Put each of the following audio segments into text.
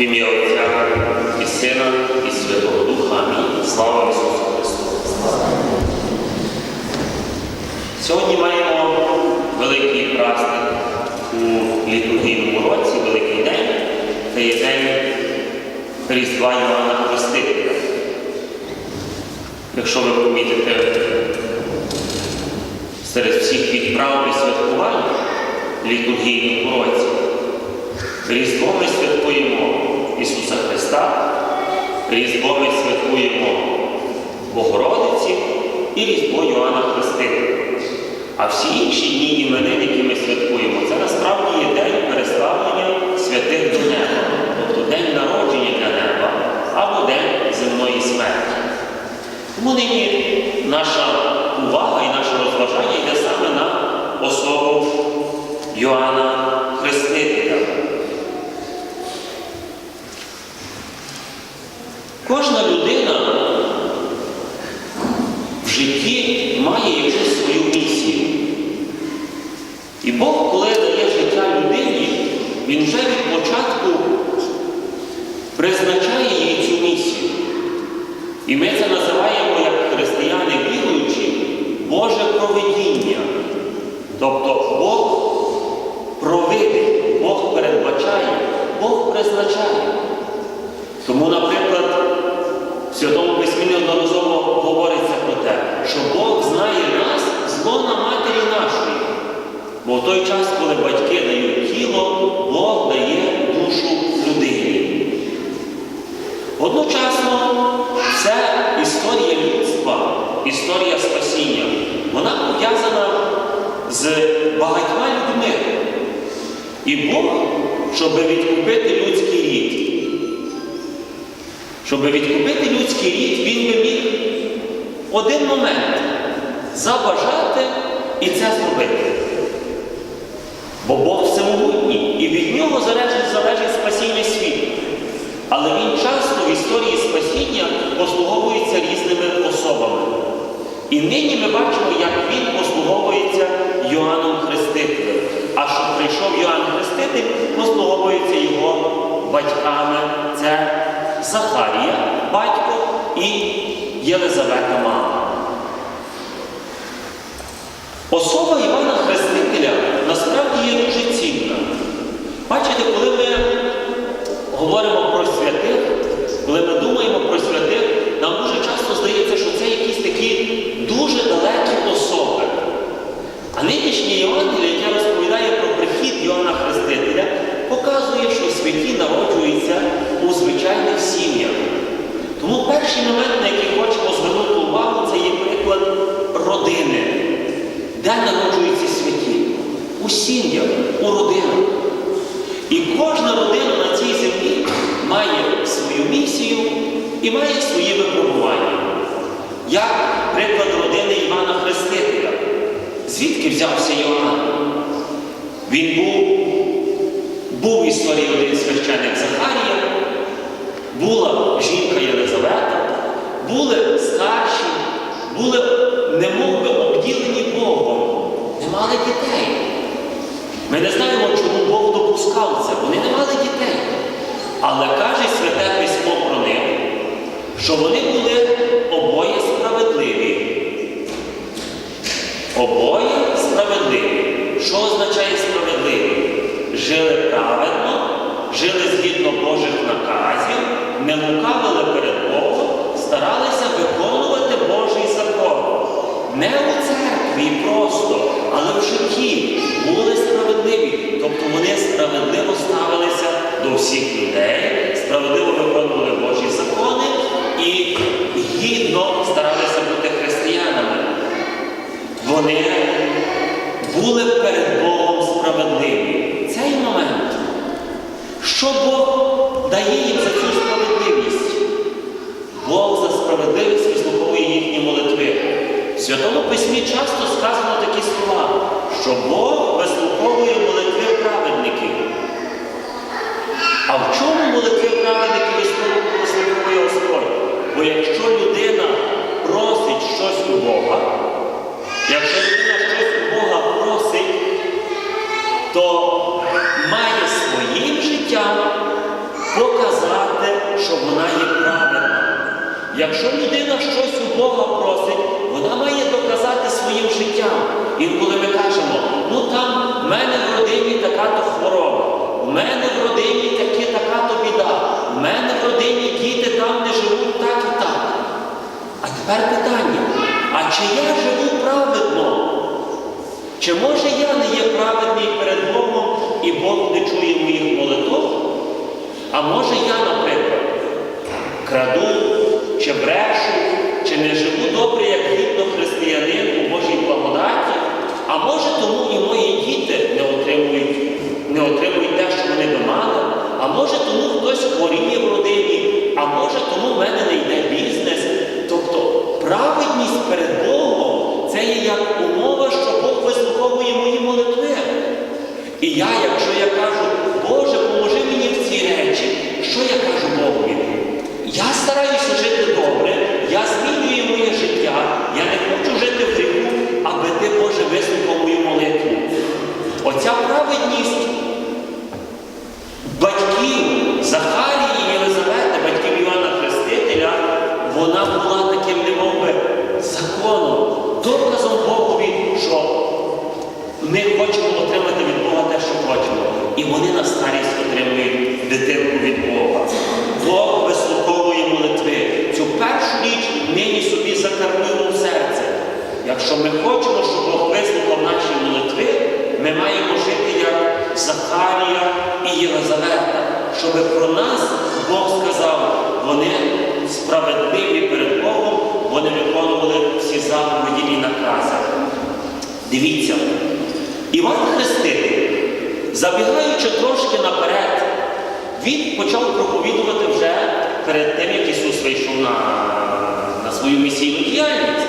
В ім'я Отця і Сина, і Святого Духа. Амінь. Слава Ісусу Христу! Сьогодні маємо великий праздник у літургійному році, великий день. Це є день Різдва Івана Хрестителя. Якщо ви помітите серед всіх відправ і святкувань літургійному році, Різдво ми святкуємо Ісуса Христа, Різдво ми святкуємо Богородиці і Різдво Йоанна Хрестителя. А всі інші дні іменин, які ми святкуємо, це насправді є день переславлення святих до неба, тобто день народження для неба або день земної смерті. Тому нині наша увага і наше розважання йде саме на особу Йоанна Хрестителя. Кожна людина в житті має якусь свою місію. І Бог, коли дає життя людині, Він вже від початку призначає їй цю місію. І ми це називаємо, як християни віруючі, Боже провидіння. Тобто Бог провидить, Бог передбачає, Бог призначає. Тому, наприклад, в Святому Письмі неодноразово говориться про те, що Бог Бо в той час, коли батьки дають тіло, Бог дає душу людині. Одночасно це історія людства, історія спасіння. Вона пов'язана з багатьма людьми. І Бог, щоб відкупити людський рід, щоб відкупити людський рід, він би міг один момент забажати і це зробити. Бо Бог всемогутній, і від нього залежить, залежить спасіння світу. Але він часто в історії спасіння послуговується різними особами. І нині ми бачимо, як він послуговується Йоанном Хрестителем. А що прийшов Йоанн Хреститель, послуговується його батьками. Це Захарія, батько і Єлизавета мама. Особа Івана Хрестителя насправді є дуже цінна. Бачите, коли ми говоримо про святих, коли ми думаємо про святих, нам дуже часто здається, що це якісь такі дуже далекі особи. А нинішнє Євангеліє, яке розповідає про прихід Йоанна Хрестителя, показує, що святі народжуються звичайних сім'ях. Тому перший момент, на який хочемо звернути увагу, це є приклад родини. Де народжуються святі? У сім'ях, у родинах. І кожна родина на цій землі має свою місію і має свої випробування. Як приклад родини Івана Хрестителя. Звідки взявся Йоанн? Він був, був історії один священик була жінка Єлизавета, були старші, були немов би обділені Богом, не мали дітей. Ми не знаємо, чому Бог допускав це. Вони не мали дітей. Але каже Святе Письмо про них, що вони були обоє справедливі. Обоє справедливі. Що означає справедливі? Жили праведно, жили згідно Божих наказів, не лукавили перед Богом, старалися виконувати Божий закон. Не у церкві просто, але в житті були справедливі. Тобто вони справедливо ставилися до всіх людей, справедливо виконували Божі закони і гідно старалися бути християнами. Вони були перед Богом справедливі. Цей момент, що Бог дає їм за показати. що вона є праведна. Якщо людина щось у Бога просить, вона має доказати своїм життям. Інколи ми кажемо, ну там в мене в родині така-то хвороба, в мене в родині такі, така-то біда, в мене в родині діти там не живуть так і так. А тепер питання: а чи я живу праведно? Чи може я не є праведний перед Богом і Бог не чує моїх молитв? А може я, наприклад, краду, чи брешу, чи не живу добре, як гідно християнин у Божій благодаті, а може тому і мої діти не отримують, не отримують те, що вони би мали, а може тому хтось хворіє в родині, а може тому в мене не йде бізнес. Тобто праведність перед Богом це є як умова, що Бог вислуховує мої молитви. І я, якщо я кажу, Боже, поможи мені в ці речі, що я кажу Богові? Я стараюся жити добре, я змінюю моє життя, я не хочу жити в гріху, аби ти, Боже, вислухав мою молитву. Оця праведність Захарія і Єлизавета, щоб про нас Бог сказав, вони справедливі перед Богом, вони виконували всі заповіді і накази. Дивіться, Іван Хреститель, забігаючи трошки наперед, він почав проповідувати вже перед тим, як Ісус вийшов на, на свою місійну діяльність.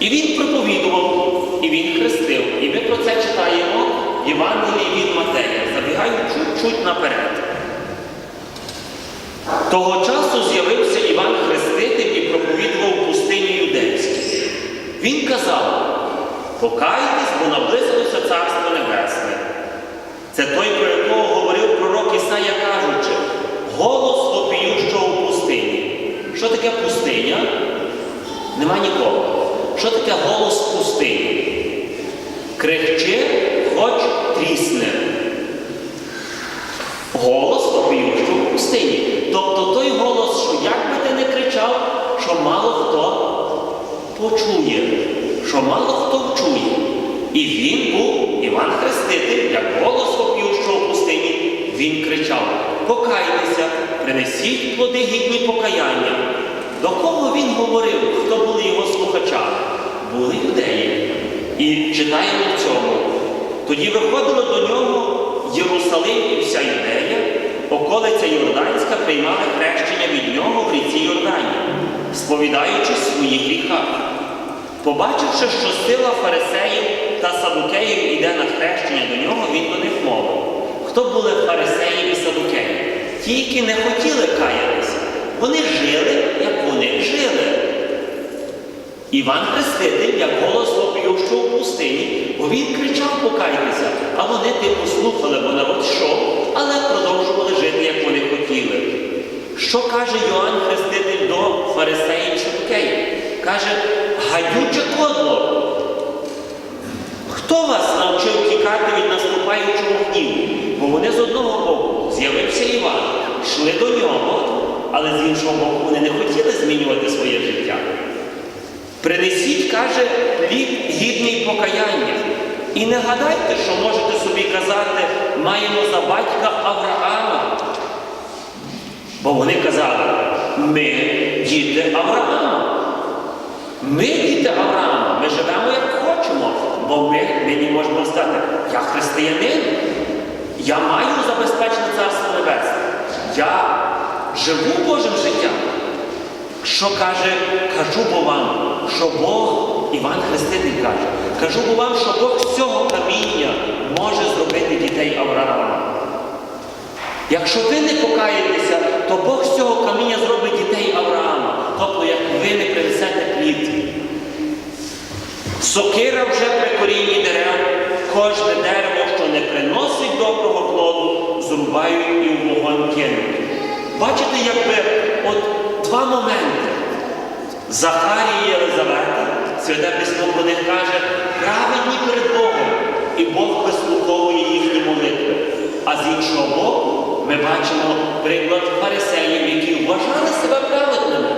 І він проповідував, і він хрестив. І ми про це читаємо Євангелії від Матея. Забігаю чуть-чуть наперед. Того часу з'явився Іван Хреститель і проповідував пустині юдейській. Він казав, покайтесь, бо наблизилося Царство Небесне. Це той, про якого говорив пророк Ісая, кажучи, голос вопіющого в пустині. Що таке пустиня? Нема нікого. Що таке голос пустині? Крихчи, хоч трісне. Голос вопіющого в пустині. Тобто той голос, що як би ти не кричав, що мало хто почує, що мало хто вчує. І він був Іван Хреститель, як голос вопіющого в пустині, він кричав: Покайтеся, принесіть плоди гідні покаяння. До кого він говорив, хто були його слухачами? Були юдеї. І читаємо в цьому. Тоді виходило до нього Єрусалим і вся юдея, околиця Йорданська приймали хрещення від нього в ріці Йордані, сповідаючи свої гріха. Побачивши, що сила фарисеїв та садукеїв іде на хрещення до нього, він до них мовив. Хто були фарисеї і садукеї? Ті, які не хотіли каятися. Вони жили, як вони жили. Іван Хреститель, як голос вопіющого в пустині, бо він кричав покайтеся, а вони типу слухали, бо народ йшов, але продовжували жити, як вони хотіли. Що каже Йоанн Хреститель до фарисеїв і? Каже, гадюче кодло. Хто вас навчив тікати від наступаючого гніву? Бо вони з одного боку з'явився Іван, йшли до нього, але з іншого боку вони не хотіли змінювати своє життя. Принесіть, каже, плід гідний покаяння. І не гадайте, що можете собі казати, маємо за батька Авраама. Бо вони казали, ми діти Авраама. Ми діти Авраама, ми живемо як хочемо, бо ми нині можемо сказати, я християнин, я маю забезпечене Царство Небесне. Я живу Божим життям. Що каже, кажу бо вам, що Бог, Іван Хреститель каже, кажу бо вам, що Бог з цього каміння може зробити дітей Авраама. Якщо ви не покаєтеся, то Бог з цього каміння зробить дітей Авраама. Тобто, як ви не принесете плід. Сокира вже при корінні дерев, кожне дерево, не приносить доброго плоду, зрубають і в вогонь кинуть. бачите, якби от два моменти. Захарія і Єлизавета, Святе Письмо про них каже, праведні перед Богом, і Бог вислуховує їхні молитви. А з іншого боку, ми бачимо приклад фарисеїв, які вважали себе праведними.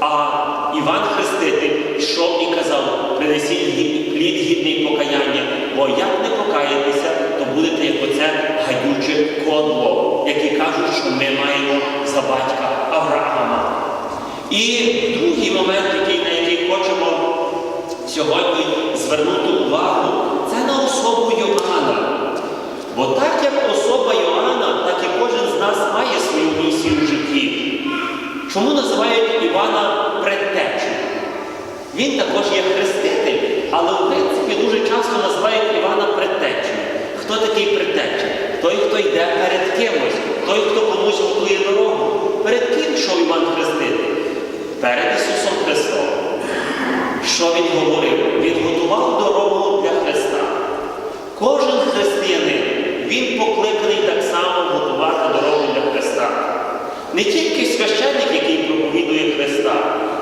А Іван Хреститель йшов і казав, принесіть плід гідний покаяння, бо як не покаєтеся, то будете як оце гадюче кодло, які кажуть, що ми маємо за батька Авраама. І другий момент, який, на який хочемо сьогодні звернути увагу, це на особу Йоанна. Бо так як особа Йоанна, так і кожен з нас має свою місію в житті. Чому називають Івана предтечею? Він також є хреститель, але в принципі дуже часто називають Івана предтечею. Хто такий предтеча? Той, хто йде перед кимось, той, хто комусь готує дорогу. Перед ким йшов Іван Хреститель? Перед Ісусом Христом. Що Він говорив? Він готував дорогу для Христа. Кожен християнин, він покликаний так само готувати дорогу для Христа. Не тільки священник, який проповідує Христа,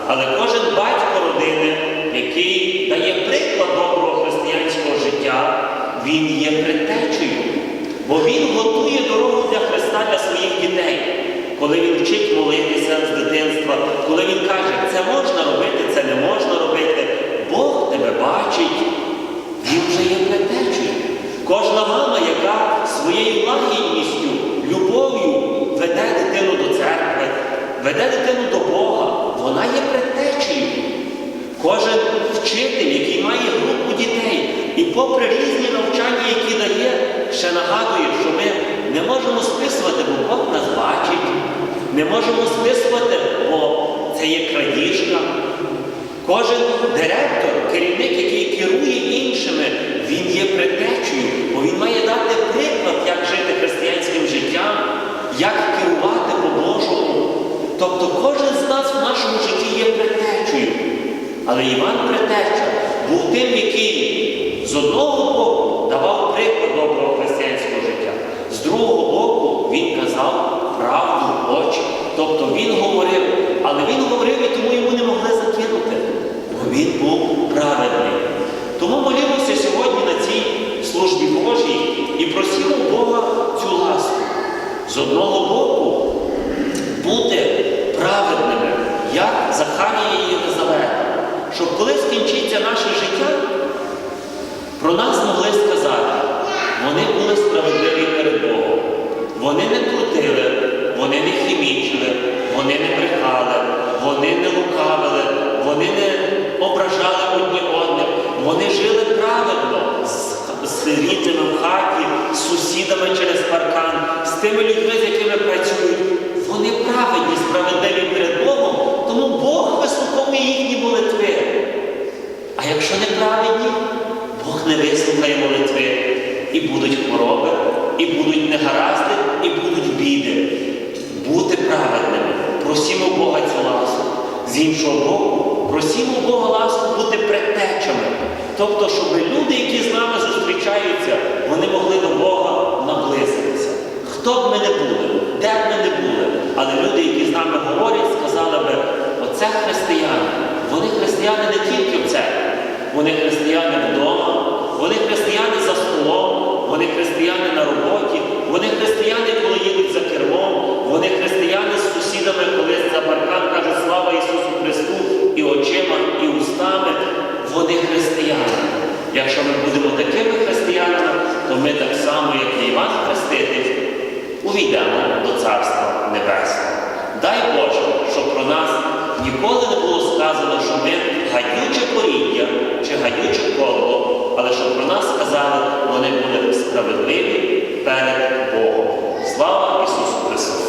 але кожен батько родини, який дає приклад доброго християнського життя, він є предтечею. Бо він готує дорогу для Христа для своїх дітей. Коли він вчить молитися з дитинства, коли він каже, це можна робити, це не можна робити, Бог тебе бачить, він вже є предтечею. Кожна мама, яка своєю лагідністю, любов'ю веде дитину до церкви, веде дитину до Бога, вона є предтечею. Кожен вчитель, який має групу дітей, і попри різні навчання, які дає, ще нагадує, що ми не можемо списувати, бо Бог нас бачить, не можемо списувати, бо це є крадіжка. Кожен директор, керівник, який керує іншими, він є предтечею, бо він має дати приклад, як жити християнським життям, як керувати по-божому. Тобто кожен з нас в нашому житті є предтечею. Але Іван Предтеча був тим, який з одного боку давав приклад доброго християнського життя, з другого боку він казав правду в очі. Тобто він говорив, але він говорив і тому йому не могли закинути, бо він був праведний. Тому молімося сьогодні на цій службі Божій і просимо Бога цю ласку. З одного боку, бути праведними, як Захарія і Єлизавета, щоб коли скінчиться наше життя, про нас могли сказати, вони були справедливі перед Богом. Вони не крутили, вони не хімічили, вони не брехали, вони не лукавили, вони не ображали одні одних, вони жили праведно з, з рідними в хаті, з сусідами через паркан, з тими людьми, з якими працюють. Вони праведні, справедливі перед Богом, тому Бог вислуховує їхні молитви. А якщо неправедні, Бог не вислухає молитви. І будуть хвороби, і будуть негаразди, і будуть біди. Бути праведними. Просімо Бога цю ласку. З іншого боку, просімо Бога ласку бути предтечами. Тобто, щоб люди, які з нами зустрічаються, вони могли до Бога наблизитися. Хто б ми не були, де б ми не були, але люди, які з нами говорять, сказали би, оце християни. Вони християни не тільки в церкві, вони християни вдома, вони християни за столом, вони християни на роботі, вони християни, коли їдуть за кермом, вони християни з сусідами, коли за паркан кажуть слава Ісусу Христу і очима, і устами. Вони християни. Якщо ми будемо такими християнами, то ми так само, як і Іван Хреститель, увійдемо до Царства Небесного. Дай Боже, щоб про нас ніколи не було сказано, що ми гадюче поріддя чи гадюче коло, але щоб про нас сказали, вони були справедливі перед Богом. Слава Ісусу Христу!